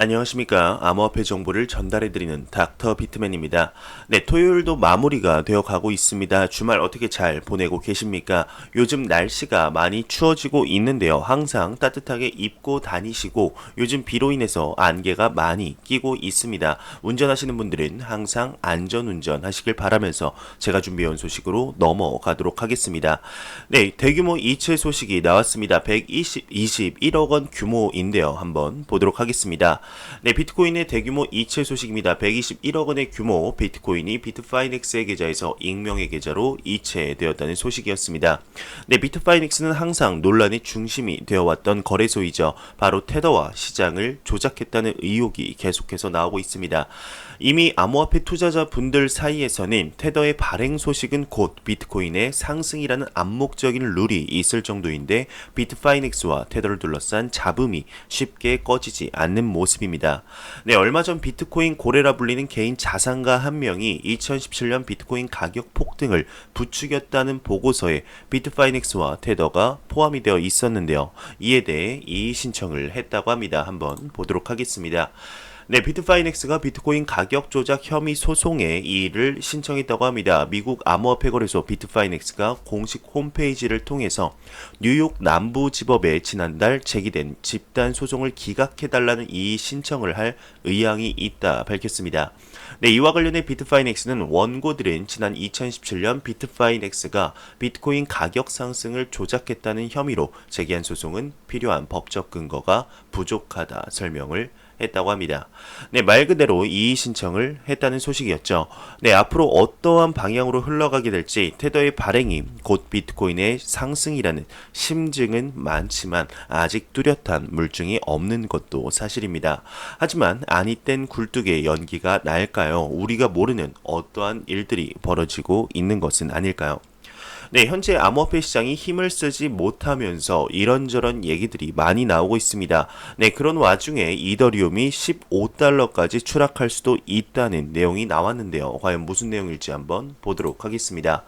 안녕하십니까. 암호화폐 정보를 전달해드리는 닥터 비트맨입니다. 네, 토요일도 마무리가 되어 가고 있습니다. 주말 어떻게 잘 보내고 계십니까? 요즘 날씨가 많이 추워지고 있는데요. 항상 따뜻하게 입고 다니시고 요즘 비로 인해서 안개가 많이 끼고 있습니다. 운전하시는 분들은 항상 안전운전 하시길 바라면서 제가 준비해온 소식으로 넘어가도록 하겠습니다. 네, 대규모 이체 소식이 나왔습니다. 120, 21억 원 규모인데요. 한번 보도록 하겠습니다. 네, 비트코인의 대규모 이체 소식입니다. 121억 원의 규모 비트코인이 비트파이넥스의 계좌에서 익명의 계좌로 이체되었다는 소식이었습니다. 네, 비트파이넥스는 항상 논란의 중심이 되어왔던 거래소이죠. 바로 테더와 시장을 조작했다는 의혹이 계속해서 나오고 있습니다. 이미 암호화폐 투자자 분들 사이에서는 테더의 발행 소식은 곧 비트코인의 상승이라는 암묵적인 룰이 있을 정도인데 비트파이넥스와 테더를 둘러싼 잡음이 쉽게 꺼지지 않는 모습 입니다. 네, 얼마 전 비트코인 고래라 불리는 개인 자산가 한 명이 2017년 비트코인 가격 폭등을 부추겼다는 보고서에 비트파이넥스와 테더가 포함이 되어 있었는데요. 이에 대해 이의 신청을 했다고 합니다. 한번 보도록 하겠습니다. 네, 비트파이넥스가 비트코인 가격 조작 혐의 소송에 이의를 신청했다고 합니다. 미국 암호화폐 거래소 비트파이넥스가 공식 홈페이지를 통해서 뉴욕 남부 지법에 지난달 제기된 집단 소송을 기각해달라는 이의 신청을 할 의향이 있다 밝혔습니다. 네, 이와 관련해 비트파이넥스는 원고들은 지난 2017년 비트파이넥스가 비트코인 가격 상승을 조작했다는 혐의로 제기한 소송은 필요한 법적 근거가 부족하다 설명을 했다고 합니다. 네, 말 그대로 이의 신청을 했다는 소식이었죠. 네, 앞으로 어떠한 방향으로 흘러가게 될지 테더의 발행이 곧 비트코인의 상승이라는 심증은 많지만 아직 뚜렷한 물증이 없는 것도 사실입니다. 하지만 아니 땐 굴뚝에 연기가 날까요? 우리가 모르는 어떠한 일들이 벌어지고 있는 것은 아닐까요? 네, 현재 암호화폐 시장이 힘을 쓰지 못하면서 이런저런 얘기들이 많이 나오고 있습니다. 네, 그런 와중에 이더리움이 15달러까지 추락할 수도 있다는 내용이 나왔는데요. 과연 무슨 내용일지 한번 보도록 하겠습니다.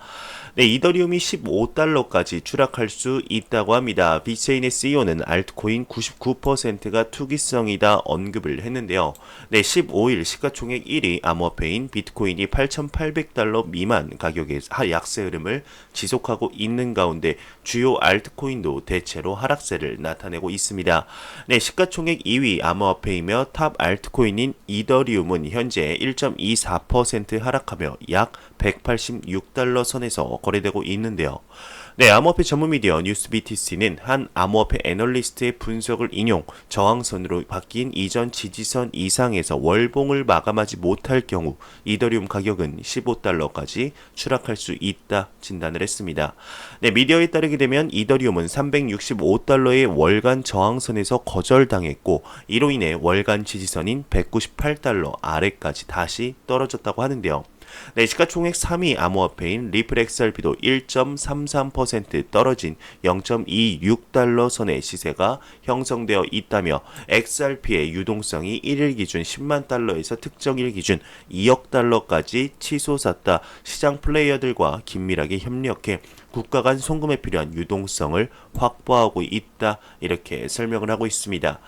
네, 이더리움이 15달러까지 추락할 수 있다고 합니다. 비체인의 CEO는 알트코인 99%가 투기성이다 언급을 했는데요. 네, 15일 시가총액 1위 암호화폐인 비트코인이 8,800달러 미만 가격의 약세 흐름을 지속 하고 있는 가운데 주요 알트코인도 대체로 하락세를 나타내고 있습니다. 네, 시가총액 2위 암호화폐이며 탑 알트코인인 이더리움은 현재 1.24% 하락하며 약 186달러 선에서 거래되고 있는데요. 네, 암호화폐 전문 미디어 뉴스 BTC는 한 암호화폐 애널리스트의 분석을 인용 저항선으로 바뀐 이전 지지선 이상에서 월봉을 마감하지 못할 경우 이더리움 가격은 15달러까지 추락할 수 있다 진단을 했습니다. 네, 미디어에 따르게 되면 이더리움은 365달러의 월간 저항선에서 거절당했고 이로 인해 월간 지지선인 198달러 아래까지 다시 떨어졌다고 하는데요. 네, 시가총액 3위 암호화폐인 리플 XRP도 1.33% 떨어진 0.26달러 선의 시세가 형성되어 있다며 XRP의 유동성이 1일 기준 10만 달러에서 특정일 기준 2억 달러까지 치솟았다. 시장 플레이어들과 긴밀하게 협력해 국가 간 송금에 필요한 유동성을 확보하고 있다. 이렇게 설명을 하고 있습니다.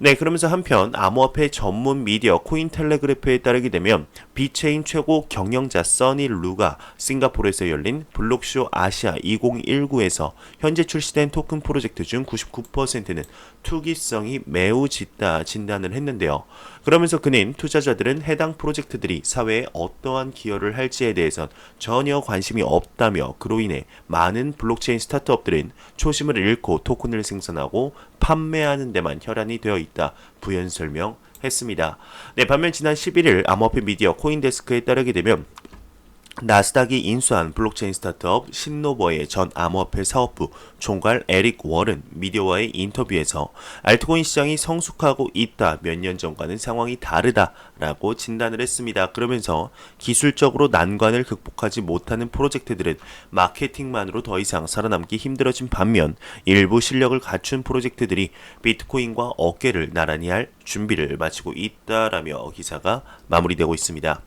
네, 그러면서 한편 암호화폐 전문 미디어 코인텔레그래프에 따르게 되면 비체인 최고 경영자 써니 루가 싱가포르에서 열린 블록쇼 아시아 2019에서 현재 출시된 토큰 프로젝트 중 99%는 투기성이 매우 짙다 진단을 했는데요. 그러면서 그는 투자자들은 해당 프로젝트들이 사회에 어떠한 기여를 할지에 대해선 전혀 관심이 없다며 그로 인해 많은 블록체인 스타트업들은 초심을 잃고 토큰을 생산하고 판매하는 데만 혈안이 되어 있다. 부연 설명했습니다. 네, 반면 지난 11일 암호화폐 미디어 코인데스크에 따르게 되면 나스닥이 인수한 블록체인 스타트업 신노버의 전 암호화폐 사업부 총괄 에릭 월은 미디어와의 인터뷰에서 알트코인 시장이 성숙하고 있다. 몇 년 전과는 상황이 다르다라고 진단을 했습니다. 그러면서 기술적으로 난관을 극복하지 못하는 프로젝트들은 마케팅만으로 더 이상 살아남기 힘들어진 반면 일부 실력을 갖춘 프로젝트들이 비트코인과 어깨를 나란히 할 준비를 마치고 있다라며 기사가 마무리되고 있습니다.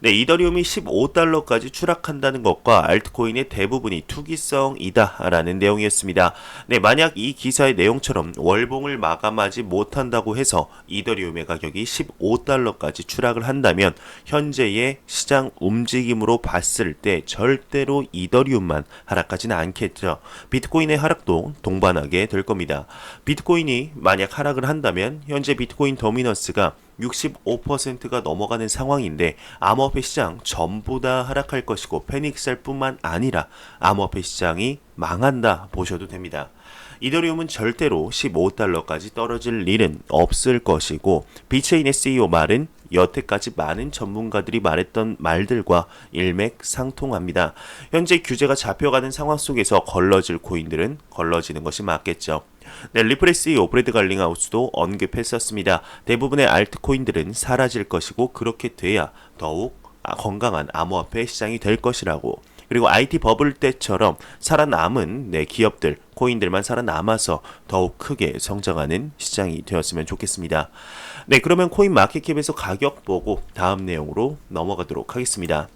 네, 이더리움이 15달러까지 추락한다는 것과 알트코인의 대부분이 투기성이다라는 내용이었습니다. 네, 만약 이 기사의 내용처럼 월봉을 마감하지 못한다고 해서 이더리움의 가격이 15달러까지 추락을 한다면 현재의 시장 움직임으로 봤을 때 절대로 이더리움만 하락하지는 않겠죠. 비트코인의 하락도 동반하게 될 겁니다. 비트코인이 만약 하락을 한다면 현재 비트코인 더미너스가 65%가 넘어가는 상황인데 암호화폐 시장 전부 다 하락할 것이고 패닉셀 뿐만 아니라 암호화폐 시장이 망한다 보셔도 됩니다. 이더리움은 절대로 15달러까지 떨어질 일은 없을 것이고 비체인의 CEO 말은 여태까지 많은 전문가들이 말했던 말들과 일맥상통합니다. 현재 규제가 잡혀가는 상황 속에서 걸러질 코인들은 걸러지는 것이 맞겠죠. 네, 리플의 CEO 브래드 갈링 하우스도 언급했었습니다. 대부분의 알트코인들은 사라질 것이고 그렇게 돼야 더욱 건강한 암호화폐 시장이 될 것이라고 그리고 IT 버블 때처럼 살아남은 네, 기업들, 코인들만 살아남아서 더욱 크게 성장하는 시장이 되었으면 좋겠습니다. 네, 그러면 코인 마켓캡에서 가격 보고 다음 내용으로 넘어가도록 하겠습니다.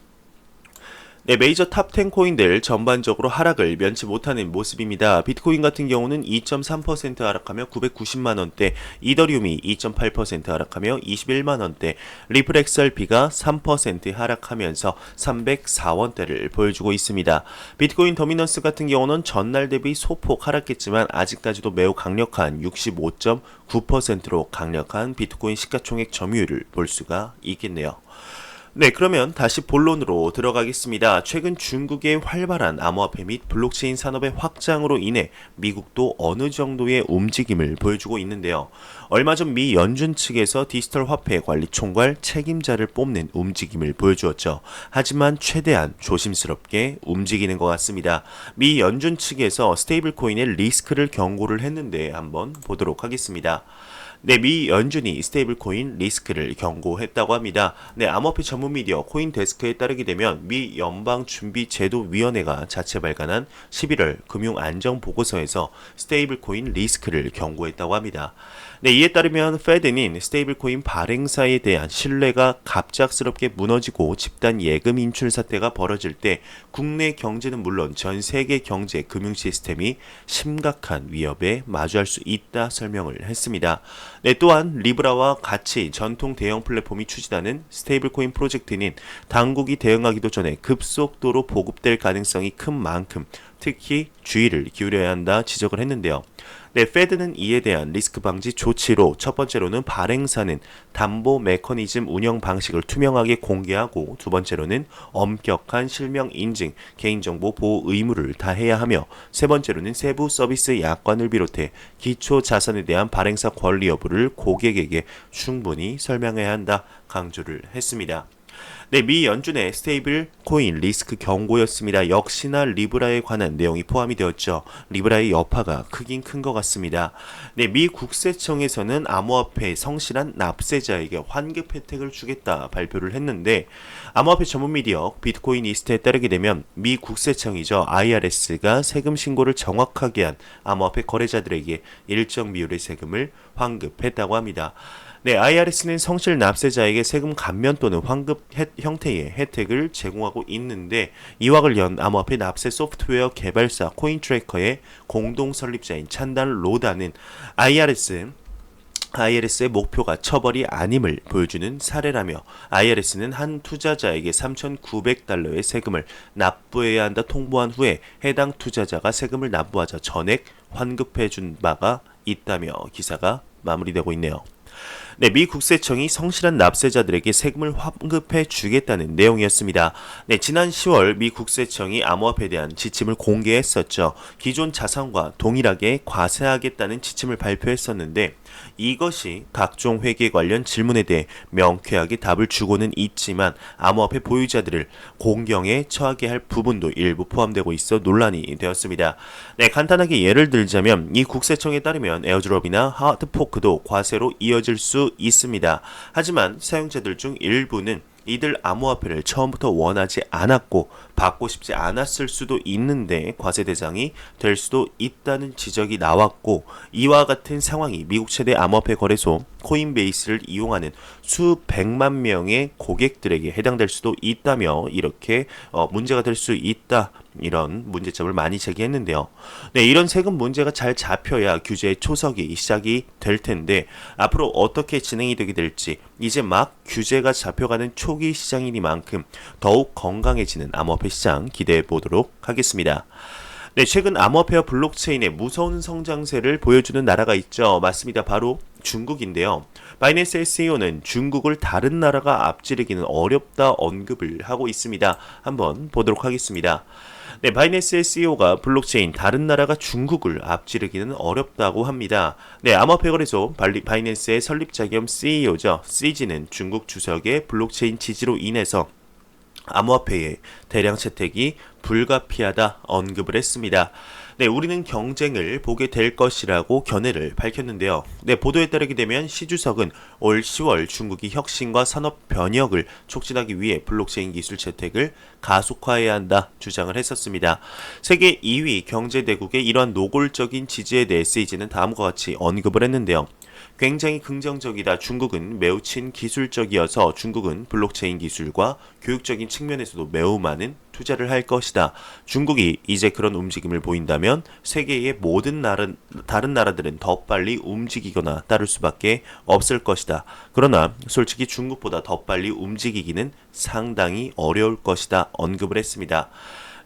네, 메이저 탑 10 코인들 전반적으로 하락을 면치 못하는 모습입니다. 비트코인 같은 경우는 2.3% 하락하며 990만 원대, 이더리움이 2.8% 하락하며 21만 원대, 리플 XRP가 3% 하락하면서 304원대를 보여주고 있습니다. 비트코인 더미넌스 같은 경우는 전날 대비 소폭 하락했지만 아직까지도 매우 강력한 65.9%로 강력한 비트코인 시가총액 점유율을 볼 수가 있겠네요. 네, 그러면 다시 본론으로 들어가겠습니다. 최근 중국의 활발한 암호화폐 및 블록체인 산업의 확장으로 인해 미국도 어느 정도의 움직임을 보여주고 있는데요. 얼마 전 미 연준 측에서 디지털 화폐 관리 총괄 책임자를 뽑는 움직임을 보여주었죠. 하지만 최대한 조심스럽게 움직이는 것 같습니다. 미 연준 측에서 스테이블 코인의 리스크를 경고를 했는데 한번 보도록 하겠습니다. 네, 미 연준이 스테이블 코인 리스크를 경고했다고 합니다. 네, 암호화폐 전문 미디어 코인데스크에 따르게 되면 미 연방준비제도위원회가 자체 발간한 11월 금융안정보고서에서 스테이블 코인 리스크를 경고했다고 합니다. 네, 이에 따르면 페드는 스테이블 코인 발행사에 대한 신뢰가 갑작스럽게 무너지고 집단 예금 인출 사태가 벌어질 때 국내 경제는 물론 전 세계 경제 금융 시스템이 심각한 위협에 마주할 수 있다 설명을 했습니다. 네, 또한 리브라와 같이 전통 대형 플랫폼이 추진하는 스테이블 코인 프로젝트는 당국이 대응하기도 전에 급속도로 보급될 가능성이 큰 만큼 특히 주의를 기울여야 한다 지적을 했는데요. 네, 페드는 이에 대한 리스크 방지 조치로 첫 번째로는 발행사는 담보 메커니즘 운영 방식을 투명하게 공개하고 두 번째로는 엄격한 실명 인증, 개인정보 보호 의무를 다해야 하며 세 번째로는 세부 서비스 약관을 비롯해 기초 자산에 대한 발행사 권리 여부를 고객에게 충분히 설명해야 한다 강조를 했습니다. 네, 미 연준의 스테이블 코인 리스크 경고였습니다. 역시나 리브라에 관한 내용이 포함이 되었죠. 리브라의 여파가 크긴 큰 것 같습니다. 네, 미 국세청에서는 암호화폐 성실한 납세자에게 환급 혜택을 주겠다 발표를 했는데 암호화폐 전문 미디어 비트코인 이스트에 따르게 되면 미 국세청이죠. IRS가 세금 신고를 정확하게 한 암호화폐 거래자들에게 일정 비율의 세금을 환급했다고 합니다. 네, IRS는 성실 납세자에게 세금 감면 또는 환급 혜, 형태의 혜택을 제공하고 있는데 이와 연 암호화폐 납세 소프트웨어 개발사 코인트래커의 공동 설립자인 찬달 로다는 IRS IRS의 목표가 처벌이 아님을 보여주는 사례라며 IRS는 한 투자자에게 3,900달러의 세금을 납부해야 한다 통보한 후에 해당 투자자가 세금을 납부하자 전액 환급해 준 바가 있다며 기사가 마무리되고 있네요. 네, 미 국세청이 성실한 납세자들에게 세금을 환급해 주겠다는 내용이었습니다. 네, 지난 10월 미 국세청이 암호화폐에 대한 지침을 공개했었죠. 기존 자산과 동일하게 과세하겠다는 지침을 발표했었는데 이것이 각종 회계 관련 질문에 대해 명쾌하게 답을 주고는 있지만 암호화폐 보유자들을 공경에 처하게 할 부분도 일부 포함되고 있어 논란이 되었습니다. 네, 간단하게 예를 들자면 이 국세청에 따르면 에어드롭이나 하드포크도 과세로 이어질 수 있습니다. 하지만 사용자들 중 일부는 이들 암호화폐를 처음부터 원하지 않았고 받고 싶지 않았을 수도 있는데 과세 대상이 될 수도 있다는 지적이 나왔고 이와 같은 상황이 미국 최대 암호화폐 거래소 코인베이스를 이용하는 수백만 명의 고객들에게 해당될 수도 있다며 이렇게 어, 문제가 될 수 있다. 이런 문제점을 많이 제기했는데요. 네, 이런 세금 문제가 잘 잡혀야 규제의 초석이 시작이 될 텐데 앞으로 어떻게 진행이 되게 될지 이제 막 규제가 잡혀가는 초기 시장이니만큼 더욱 건강해지는 암호화폐 시장 기대해 보도록 하겠습니다. 네, 최근 암호화폐와 블록체인의 무서운 성장세를 보여주는 나라가 있죠. 맞습니다. 바로 중국인데요. 바이낸스 SEO는 중국을 다른 나라가 앞지르기는 어렵다 언급을 하고 있습니다. 한번 보도록 하겠습니다. 네, 바이낸스 SEO가 블록체인 다른 나라가 중국을 앞지르기는 어렵다고 합니다. 네, 암호화폐 거래소 바이낸스의 설립자 겸 CEO죠. CG는 중국 주석의 블록체인 지지로 인해서 암호화폐의 대량 채택이 불가피하다 언급을 했습니다. 네, 우리는 경쟁을 보게 될 것이라고 견해를 밝혔는데요. 네, 보도에 따르게 되면 시 주석은 올 10월 중국이 혁신과 산업 변혁을 촉진하기 위해 블록체인 기술 채택을 가속화해야 한다 주장을 했었습니다. 세계 2위 경제 대국의 이러한 노골적인 지지에 대해 세이지는 다음과 같이 언급을 했는데요. 굉장히 긍정적이다. 중국은 매우 친기술적이어서 중국은 블록체인 기술과 교육적인 측면에서도 매우 많은 투자를 할 것이다. 중국이 이제 그런 움직임을 보인다면 세계의 모든 나라, 다른 나라들은 더 빨리 움직이거나 따를 수밖에 없을 것이다. 그러나 솔직히 중국보다 더 빨리 움직이기는 상당히 어려울 것이다. 언급을 했습니다.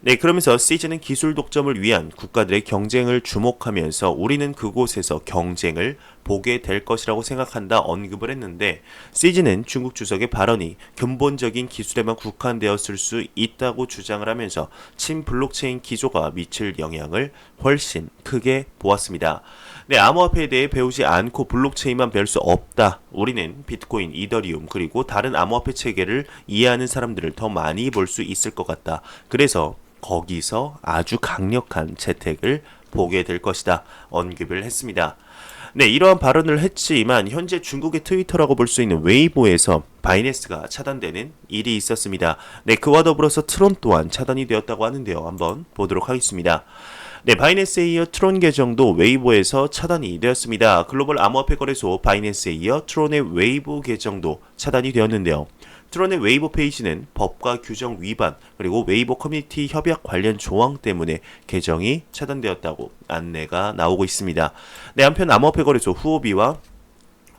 네, 그러면서 시즌은 기술 독점을 위한 국가들의 경쟁을 주목하면서 우리는 그곳에서 경쟁을 보게 될 것이라고 생각한다 언급을 했는데 시즌은 중국 주석의 발언이 근본적인 기술에만 국한되었을 수 있다고 주장을 하면서 친 블록체인 기조가 미칠 영향을 훨씬 크게 보았습니다. 네, 암호화폐에 대해 배우지 않고 블록체인만 배울 수 없다. 우리는 비트코인, 이더리움 그리고 다른 암호화폐 체계를 이해하는 사람들을 더 많이 볼 수 있을 것 같다. 그래서 거기서 아주 강력한 채택을 보게 될 것이다. 언급을 했습니다. 네, 이러한 발언을 했지만 현재 중국의 트위터라고 볼 수 있는 웨이보에서 바이낸스가 차단되는 일이 있었습니다. 네, 그와 더불어서 트론 또한 차단이 되었다고 하는데요. 한번 보도록 하겠습니다. 네, 바이낸스에 이어 트론 계정도 웨이보에서 차단이 되었습니다. 글로벌 암호화폐 거래소 바이낸스에 이어 트론의 웨이보 계정도 차단이 되었는데요. 트론의 웨이보 페이지는 법과 규정 위반 그리고 웨이보 커뮤니티 협약 관련 조항 때문에 계정이 차단되었다고 안내가 나오고 있습니다. 네, 한편 암호화폐 거래소 후오비와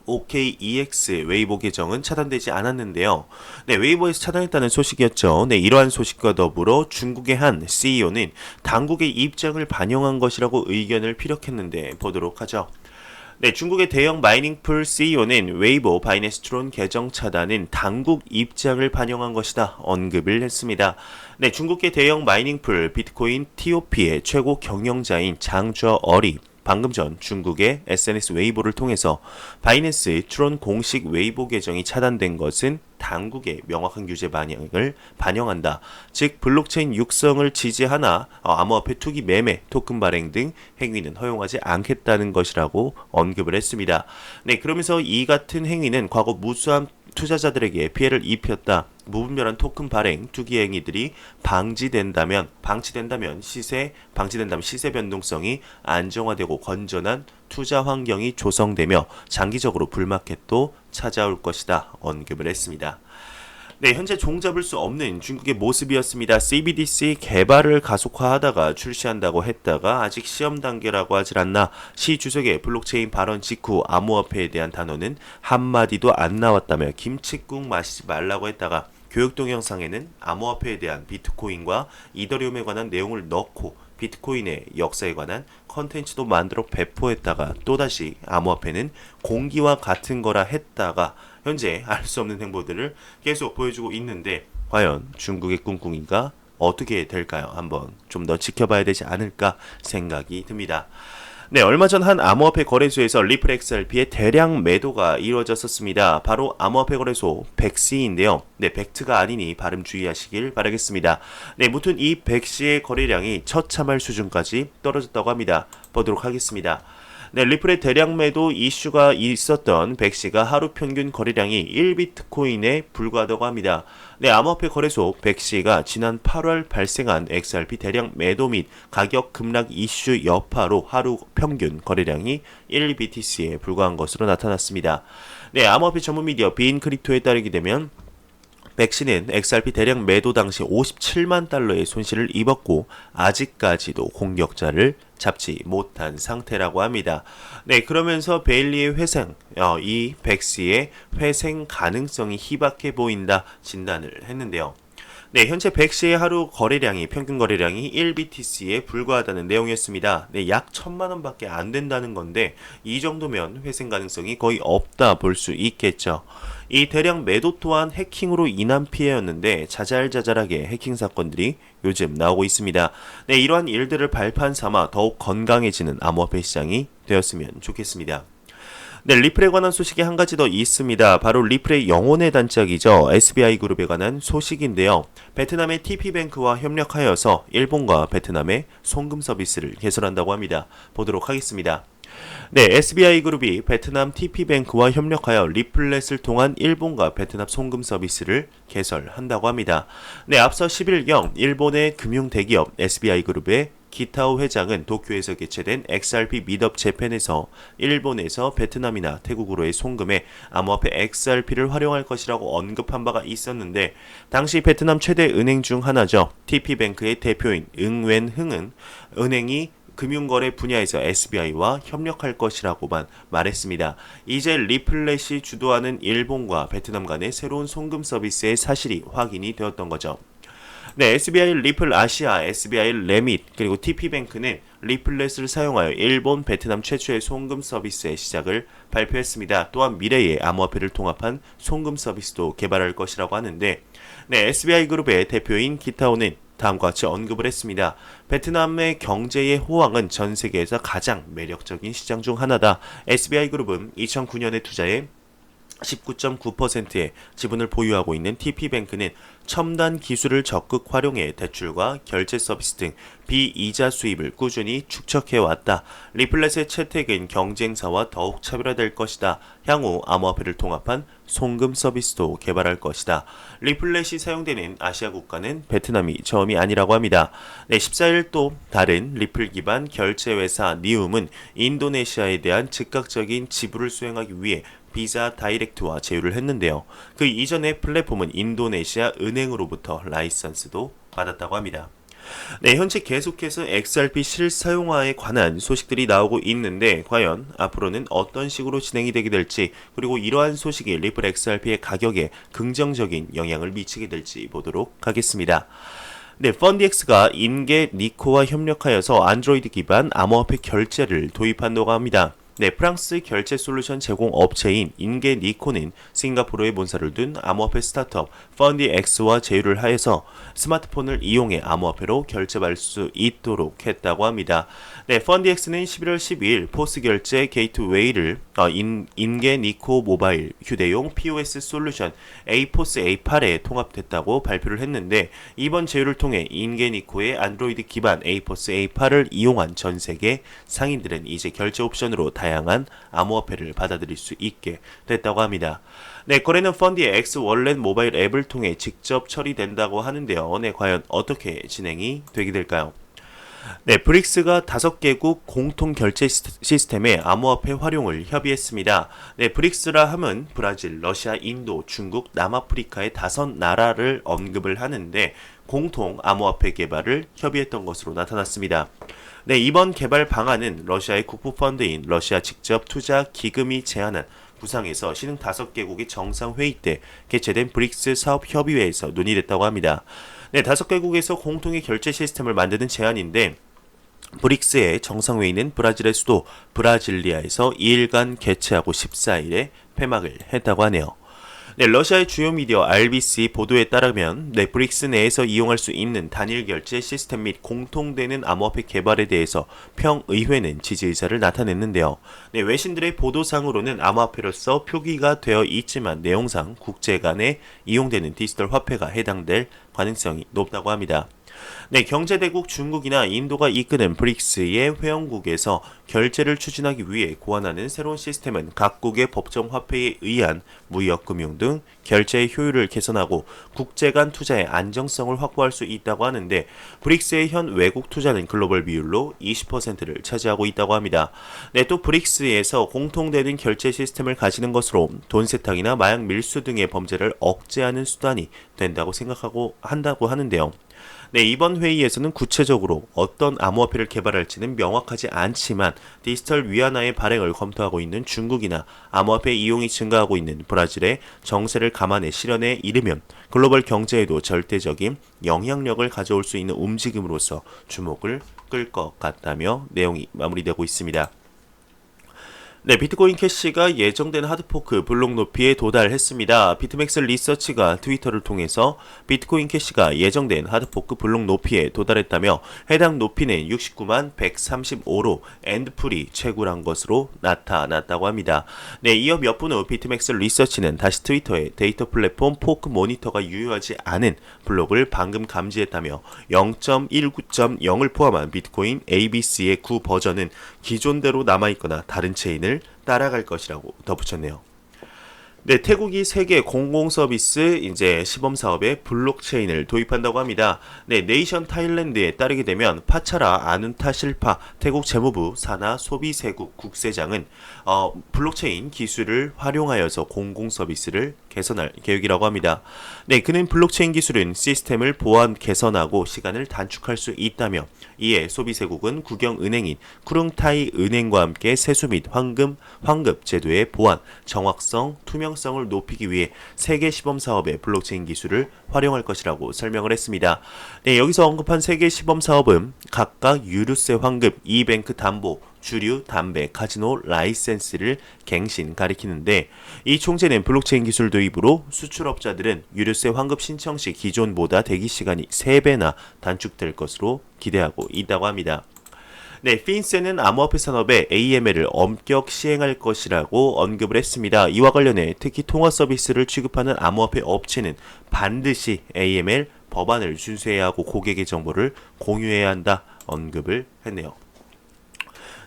OKEX 웨이보 계정은 차단되지 않았는데요. 네, 웨이보에서 차단했다는 소식이었죠. 네, 이러한 소식과 더불어 중국의 한 CEO는 당국의 입장을 반영한 것이라고 의견을 피력했는데 보도록 하죠. 네, 중국의 대형 마이닝풀 CEO는 웨이보 바이네스트론 계정 차단은 당국 입장을 반영한 것이다 언급을 했습니다. 네, 중국의 대형 마이닝풀 비트코인 TOP의 최고 경영자인 장저 어리 방금 전 중국의 SNS 웨이보를 통해서 바이낸스 트론 공식 웨이보 계정이 차단된 것은 당국의 명확한 규제 반영을 반영한다. 즉 블록체인 육성을 지지하나 어, 암호화폐 투기 매매, 토큰 발행 등 행위는 허용하지 않겠다는 것이라고 언급을 했습니다. 네, 그러면서 이 같은 행위는 과거 무수한 투자자들에게 피해를 입혔다. 무분별한 토큰 발행, 투기 행위들이 방지된다면 방치된다면 시세 방지된다면 시세 변동성이 안정화되고 건전한 투자 환경이 조성되며 장기적으로 불마켓도 찾아올 것이다 언급을 했습니다. 네, 현재 종잡을 수 없는 중국의 모습이었습니다. CBDC 개발을 가속화하다가 출시한다고 했다가 아직 시험 단계라고 하질 않나 시 주석의 블록체인 발언 직후 암호화폐에 대한 단어는 한마디도 안 나왔다며 김치국 마시지 말라고 했다가 교육 동영상에는 암호화폐에 대한 비트코인과 이더리움에 관한 내용을 넣고 비트코인의 역사에 관한 컨텐츠도 만들어 배포했다가 또다시 암호화폐는 공기와 같은 거라 했다가 현재 알 수 없는 행보들을 계속 보여주고 있는데 과연 중국의 꿍꿍이가 어떻게 될까요? 한번 좀 더 지켜봐야 되지 않을까 생각이 듭니다. 네, 얼마 전 한 암호화폐 거래소에서 리플 XRP의 대량 매도가 이루어졌었습니다. 바로 암호화폐 거래소 백시인데요. 네, 벡트가 아니니 발음 주의하시길 바라겠습니다. 네, 무튼 이 백시의 거래량이 처참할 수준까지 떨어졌다고 합니다. 보도록 하겠습니다. 네, 리플의 대량 매도 이슈가 있었던 백시가 하루 평균 거래량이 1비트코인에 불과하다고 합니다. 네, 암호화폐 거래소 백시가 지난 8월 발생한 XRP 대량 매도 및 가격 급락 이슈 여파로 하루 평균 거래량이 1BTC에 불과한 것으로 나타났습니다. 네, 암호화폐 전문 미디어 빈 크립토에 따르게 되면 백신은 XRP 대량 매도 당시 57만 달러의 손실을 입었고 아직까지도 공격자를 잡지 못한 상태라고 합니다. 네, 그러면서 베일리의 회생, 어, 이 백시의 회생 가능성이 희박해 보인다 진단을 했는데요. 네, 현재 백시의 하루 거래량이 평균 거래량이 1BTC에 불과하다는 내용이었습니다. 네, 약 천만 원밖에 안 된다는 건데 이 정도면 회생 가능성이 거의 없다 볼 수 있겠죠. 이 대량 매도 또한 해킹으로 인한 피해였는데 자잘자잘하게 해킹 사건들이 요즘 나오고 있습니다. 네, 이러한 일들을 발판 삼아 더욱 건강해지는 암호화폐 시장이 되었으면 좋겠습니다. 네, 리플에 관한 소식이 한 가지 더 있습니다. 바로 리플의 영혼의 단짝이죠. SBI 그룹에 관한 소식인데요. 베트남의 TP뱅크와 협력하여서 일본과 베트남의 송금 서비스를 개설한다고 합니다. 보도록 하겠습니다. 네, SBI 그룹이 베트남 TP뱅크와 협력하여 리플렛을 통한 일본과 베트남 송금 서비스를 개설한다고 합니다. 네, 앞서 11경 일본의 금융 대기업 SBI 그룹의 기타오 회장은 도쿄에서 개최된 XRP 미덥 재팬에서 일본에서 베트남이나 태국으로의 송금에 암호화폐 XRP를 활용할 것이라고 언급한 바가 있었는데 당시 베트남 최대 은행 중 하나죠. TP뱅크의 대표인 응웬흥은 은행이 금융거래 분야에서 SBI와 협력할 것이라고만 말했습니다. 이제 리플렛이 주도하는 일본과 베트남 간의 새로운 송금 서비스의 사실이 확인이 되었던 거죠. 네, SBI 리플 아시아, SBI 레밋, 그리고 TP뱅크는 리플렛을 사용하여 일본, 베트남 최초의 송금 서비스의 시작을 발표했습니다. 또한 미래의 암호화폐를 통합한 송금 서비스도 개발할 것이라고 하는데, 네, SBI 그룹의 대표인 기타오는 다음과 같이 언급을 했습니다. 베트남의 경제의 호황은 전 세계에서 가장 매력적인 시장 중 하나다. SBI 그룹은 2009년에 투자해 19.9%의 지분을 보유하고 있는 TP뱅크는 첨단 기술을 적극 활용해 대출과 결제 서비스 등 비이자 수입을 꾸준히 축적해 왔다. 리플렛의 채택은 경쟁사와 더욱 차별화될 것이다. 향후 암호화폐를 통합한 송금 서비스도 개발할 것이다. 리플렛이 사용되는 아시아 국가는 베트남이 처음이 아니라고 합니다. 네, 14일 또 다른 리플 기반 결제 회사 니움은 인도네시아에 대한 즉각적인 지불을 수행하기 위해 비자 다이렉트와 제휴를 했는데요. 그 이전에 플랫폼은 인도네시아 은행으로부터 라이선스도 받았다고 합니다. 네, 현재 계속해서 XRP 실사용화에 관한 소식들이 나오고 있는데 과연 앞으로는 어떤 식으로 진행이 되게 될지 그리고 이러한 소식이 리플 XRP의 가격에 긍정적인 영향을 미치게 될지 보도록 하겠습니다. 네, 펀디엑스가 인계 니코와 협력하여서 안드로이드 기반 암호화폐 결제를 도입한다고 합니다. 네, 프랑스 결제 솔루션 제공 업체인 인게 니코는 싱가포르에 본사를 둔 암호화폐 스타트업 펀디엑스와 제휴를 하여서 스마트폰을 이용해 암호화폐로 결제받을 수 있도록 했다고 합니다. 네, 펀디엑스는 11월 12일 포스 결제 게이트웨이를 어, 인, 인게 니코 모바일 휴대용 POS 솔루션 에이포스 A8에 통합됐다고 발표를 했는데 이번 제휴를 통해 인게 니코의 안드로이드 기반 에이포스 A8을 이용한 전 세계 상인들은 이제 결제 옵션으로 다 양한 암호화폐를 받아들일 수 있게 됐다고 합니다. 네, 거래는 펀디의 X 월렛 모바일 앱을 통해 직접 처리된다고 하는데요. 네, 과연 어떻게 진행이 되게 될까요? 네, 브릭스가 다섯 개국 공통 결제 시스템의 암호화폐 활용을 협의했습니다. 네, 브릭스라 함은 브라질, 러시아, 인도, 중국, 남아프리카의 다섯 나라를 언급을 하는데 공통 암호화폐 개발을 협의했던 것으로 나타났습니다. 네, 이번 개발 방안은 러시아의 국부 펀드인 러시아 직접 투자 기금이 제안한 부상에서 신흥 다섯 개국의 정상회의 때 개최된 브릭스 사업 협의회에서 논의됐다고 합니다. 네, 다섯 개국에서 공통의 결제 시스템을 만드는 제안인데 브릭스의 정상회의는 브라질의 수도 브라질리아에서 2일간 개최하고 14일에 폐막을 했다고 하네요. 네, 러시아의 주요 미디어 RBC 보도에 따르면 넷플릭스 내에서 이용할 수 있는 단일 결제 시스템 및 공통되는 암호화폐 개발에 대해서 평의회는 지지 의사를 나타냈는데요. 네, 외신들의 보도상으로는 암호화폐로서 표기가 되어 있지만 내용상 국제 간에 이용되는 디지털 화폐가 해당될 가능성이 높다고 합니다. 네, 경제대국 중국이나 인도가 이끄는 브릭스의 회원국에서 결제를 추진하기 위해 고안하는 새로운 시스템은 각국의 법정 화폐에 의한 무역, 금융 등 결제의 효율을 개선하고 국제 간 투자의 안정성을 확보할 수 있다고 하는데 브릭스의 현 외국 투자는 글로벌 비율로 20%를 차지하고 있다고 합니다. 네, 또 브릭스에서 공통되는 결제 시스템을 가지는 것으로 돈 세탁이나 마약 밀수 등의 범죄를 억제하는 수단이 된다고 생각하고 한다고 하는데요. 네, 이번 회의에서는 구체적으로 어떤 암호화폐를 개발할지는 명확하지 않지만 디지털 위안화의 발행을 검토하고 있는 중국이나 암호화폐 이용이 증가하고 있는 브라질의 정세를 감안해 실현에 이르면 글로벌 경제에도 절대적인 영향력을 가져올 수 있는 움직임으로서 주목을 끌 것 같다며 내용이 마무리되고 있습니다. 네, 비트코인 캐시가 예정된 하드포크 블록 높이에 도달했습니다. 비트맥스 리서치가 트위터를 통해서 비트코인 캐시가 예정된 하드포크 블록 높이에 도달했다며 해당 높이는 69만 135로 엔드풀이 최고란 것으로 나타났다고 합니다. 네, 이어 몇 분 후 비트맥스 리서치는 다시 트위터에 데이터 플랫폼 포크 모니터가 유효하지 않은 블록을 방금 감지했다며 0.19.0을 포함한 비트코인 ABC의 구 버전은 기존대로 남아있거나 다른 체인을 따라갈 것이라고 덧붙였네요. 네, 태국이 세계 공공 서비스 이제 시범 사업에 블록체인을 도입한다고 합니다. 네, 네이션 타일랜드에 따르게 되면 파차라 아눈타 실파 태국 재무부 산하 소비세국 국세장은 어, 블록체인 기술을 활용하여서 공공 서비스를 개선할 계획이라고 합니다. 네, 그는 블록체인 기술은 시스템을 보완 개선하고 시간을 단축할 수 있다며 이에 소비세국은 국영은행인 쿠릉타이 은행과 함께 세수 및 황금 환급 제도의 보완, 정확성, 투명 성을 높이기 위해 세계 시범 사업의 블록체인 기술을 활용할 것이라고 설명을 했습니다. 네, 여기서 언급한 세계 시범 사업은 각각 유류세 환급, 이뱅크 담보, 주류, 담배, 카지노 라이센스를 갱신 가리키는데 이 총재는 블록체인 기술 도입으로 수출업자들은 유류세 환급 신청 시 기존보다 대기 시간이 3배나 단축될 것으로 기대하고 있다고 합니다. 네, 핀세는 암호화폐 산업에 AML을 엄격 시행할 것이라고 언급을 했습니다. 이와 관련해 특히 통화 서비스를 취급하는 암호화폐 업체는 반드시 AML 법안을 준수해야 하고 고객의 정보를 공유해야 한다 언급을 했네요.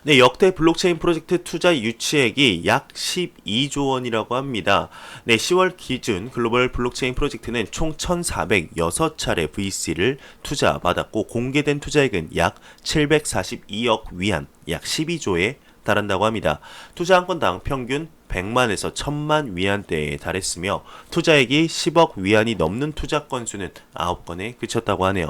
네, 역대 블록체인 프로젝트 투자 유치액이 약 12조 원이라고 합니다. 네, 10월 기준 글로벌 블록체인 프로젝트는 총 1,406차례 VC를 투자받았고 공개된 투자액은 약 742억 위안, 약 12조에 달한다고 합니다. 투자 한 건당 평균 100만에서 1000만 위안대에 달했으며 투자액이 10억 위안이 넘는 투자 건수는 9건에 그쳤다고 하네요.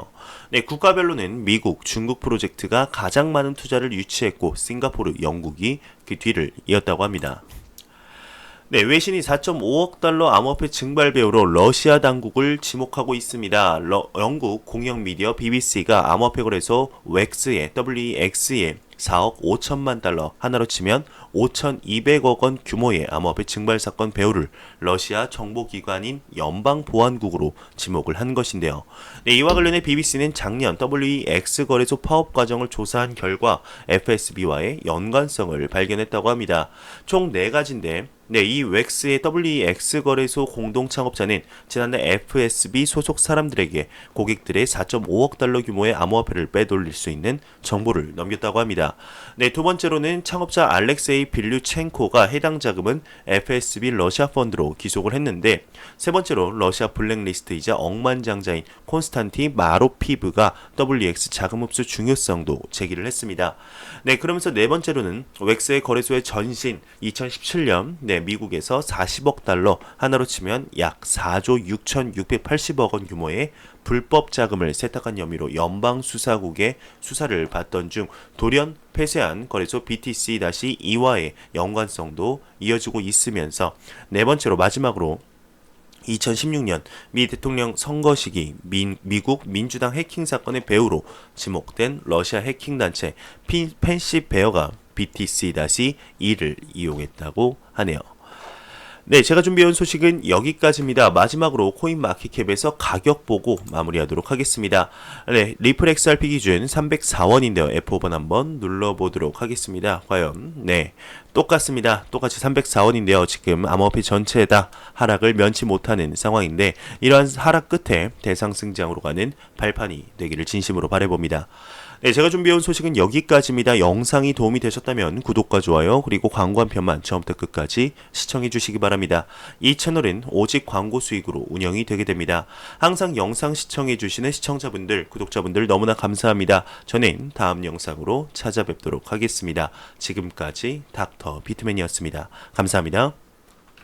네, 국가별로는 미국, 중국 프로젝트가 가장 많은 투자를 유치했고 싱가포르, 영국이 그 뒤를 이었다고 합니다. 네, 외신이 4.5억 달러 암호화폐 증발 배우로 러시아 당국을 지목하고 있습니다. 러, 영국 공영 미디어 BBC가 암호화폐 거래소 웩스의 WEX의 4억 5천만 달러 하나로 치면 5,200억 원 규모의 암호화폐 증발 사건 배후를 러시아 정보기관인 연방보안국으로 지목을 한 것인데요. 네, 이와 관련해 BBC는 작년 WEX 거래소 파업 과정을 조사한 결과 FSB와의 연관성을 발견했다고 합니다. 총 4가지인데 네, 이 웩스의 WEX 거래소 공동 창업자는 지난해 FSB 소속 사람들에게 고객들의 4.5억 달러 규모의 암호화폐를 빼돌릴 수 있는 정보를 넘겼다고 합니다. 네, 두 번째로는 창업자 알렉세이 빌류첸코가 해당 자금은 FSB 러시아 펀드로 기속을 했는데 세 번째로 러시아 블랙리스트이자 억만장자인 콘스탄티 마로피브가 WX 자금 흡수 중요성도 제기를 했습니다. 네, 그러면서 네 번째로는 웩스의 거래소의 전신 2017년 네, 미국에서 40억 달러 하나로 치면 약 4조 6,680억 원 규모의 불법 자금을 세탁한 혐의로 연방 수사국의 수사를 받던 중 돌연 폐쇄한 거래소 BTC-2와의 연관성도 이어지고 있으면서 네 번째로 마지막으로 2016년 미 대통령 선거 시기 민, 미국 민주당 해킹 사건의 배후로 지목된 러시아 해킹 단체 펜시 베어가 BTC-2를 이용했다고 하네요. 네, 제가 준비해온 소식은 여기까지입니다. 마지막으로 코인 마켓캡에서 가격 보고 마무리하도록 하겠습니다. 네, 리플 XRP 기준 304원인데요. F5번 한번 눌러보도록 하겠습니다. 과연, 네, 똑같습니다. 똑같이 304원인데요. 지금 암호화폐 전체에 다 하락을 면치 못하는 상황인데 이러한 하락 끝에 대상승장으로 가는 발판이 되기를 진심으로 바라봅니다. 네, 제가 준비해온 소식은 여기까지입니다. 영상이 도움이 되셨다면 구독과 좋아요 그리고 광고 한 편만 처음부터 끝까지 시청해 주시기 바랍니다. 이 채널은 오직 광고 수익으로 운영이 되게 됩니다. 항상 영상 시청해 주시는 시청자분들, 구독자분들 너무나 감사합니다. 저는 다음 영상으로 찾아뵙도록 하겠습니다. 지금까지 닥터 비트맨이었습니다. 감사합니다.